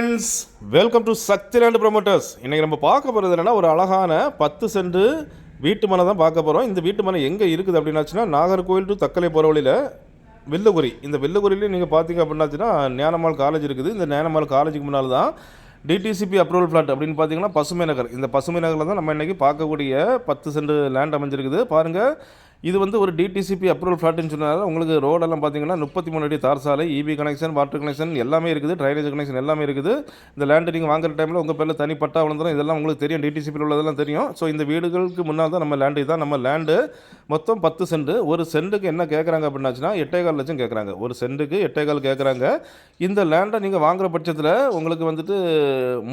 Friends welcome to Sakthi land promoters இன்றைக்கி நம்ம பார்க்க போகிறது என்னென்னா ஒரு அழகான பத்து சென்ட் வீட்டு மனை தான் பார்க்க போகிறோம் இந்த வீட்டு மனை எங்கே இருக்குது அப்படின்னாச்சுன்னா நாகர்கோவில் டு தக்கலை போகிற வழியில் வில்லுகுரி இந்த வெள்ளகுரியிலே நீங்கள் பார்த்தீங்க அப்படின்னாச்சுன்னா ஞானமால் காலேஜ் இருக்குது. இந்த ஞானமால் காலேஜுக்கு முன்னால் தான் டிடிசிபி அப்ரூவல் ஃப்ளாட் அப்படின்னு பார்த்தீங்கன்னா பசுமை நகர். இந்த பசுமை நகரில் தான் நம்ம இன்றைக்கி பார்க்கக்கூடிய பத்து சென்ட் லேண்ட் அமைஞ்சிருக்குது. பாருங்கள் இது வந்து ஒரு டிடிசிபி அப்ரூவல் ஃப்ளாட்னு சொன்னால் உங்களுக்கு ரோடெல்லாம் பார்த்தீங்கன்னா முப்பத்தி மூணு அடி தார் சாலை இபி கனெக்ஷன் வாட்டர் கனெக்ஷன் எல்லாமே இருக்குது. ட்ரைனேஜ் கனெக்ஷன் எல்லாமே இருக்குது. இந்த லேண்டு நீங்கள் வாங்குற டைமில் உங்கள் பேரில் தனி பட்டா வளர்ந்துடும் இதெல்லாம் உங்களுக்கு தெரியும். டிடிசிபியில் உள்ளதெல்லாம் தெரியும். ஸோ இந்த வீடுகளுக்கு முன்னால் தான் நம்ம லேண்டு தான். நம்ம லேண்டு மொத்தம் பத்து சென்ட். ஒரு சென்ட்டுக்கு என்ன கேட்குறாங்க அப்படின்னாச்சுன்னா எட்டேகால் லட்சம் கேட்குறாங்க ஒரு சென்ட்டுக்கு எட்டேகால் கேட்குறாங்க இந்த லேண்டை நீங்கள் வாங்குகிற பட்சத்தில் உங்களுக்கு வந்துட்டு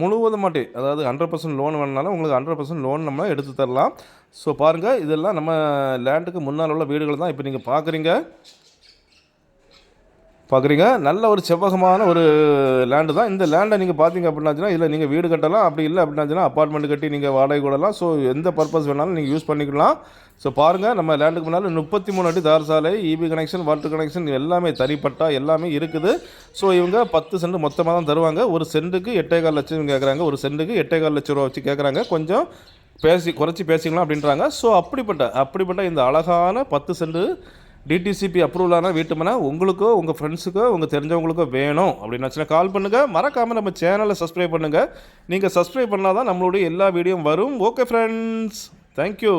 முழுவதுமாட்டி அதாவது ஹண்ட்ரட் பர்சன்ட் லோன் வேணுனாலும் உங்களுக்கு ஹண்ட்ரட் பர்சன்ட் லோன் நம்ம எடுத்து தரலாம். ஸோ பாருங்கள் இதெல்லாம் நம்ம லேண்டுக்கு முன்னால் உள்ள வீடுகள் தான் இப்போ நீங்கள் பார்க்குறீங்க பார்க்குறீங்க நல்ல ஒரு செவ்வகமான ஒரு லேண்டு தான். இந்த லேண்டை நீங்கள் பார்த்தீங்க அப்படின்னாச்சுன்னா இதில் நீங்கள் வீடு கட்டலாம் அப்படி இல்லை அப்படின்னாச்சுன்னா அப்பார்ட்மெண்ட் கட்டி நீங்கள் வாடகை கூடலாம். ஸோ எந்த பர்பஸ் வேணாலும் நீங்கள் யூஸ் பண்ணிக்கலாம். ஸோ பாருங்கள் நம்ம லேண்டுக்கு முன்னால் முப்பத்தி மூணு அடி தார் சாலை இபி கனெக்ஷன் வாட்டர் கனெக்ஷன் எல்லாமே தனிப்பட்டா எல்லாமே இருக்குது. ஸோ இவங்க பத்து சென்ட் மொத்தமாக தான் தருவாங்க. ஒரு சென்ட்டுக்கு எட்டேகால் லட்சம் கேட்குறாங்க ஒரு சென்ட்டுக்கு எட்டேகால் லட்சம் ரூபா வச்சு கேட்குறாங்க கொஞ்சம் பேசி குறைச்சி பேசிக்கலாம் அப்படின்றாங்க. ஸோ அப்படிப்பட்ட அப்படிப்பட்ட இந்த அழகான பத்து சென்ட் டிடிசிபி அப்ரூவலான ஆனால் வீட்டுமனா உங்களுக்கோ உங்கள் ஃப்ரெண்ட்ஸுக்கோ உங்கள் தெரிஞ்சவங்களுக்கோ வேணும் அப்படின்னாச்சுன்னா கால் பண்ணுங்கள் மறக்காமல் நம்ம சேனலை சப்ஸ்கிரைப் பண்ணுங்கள் நீங்கள் சப்ஸ்கிரைப் பண்ணால் தான் நம்மளுடைய எல்லா வீடியோவும் வரும். Okay friends thank you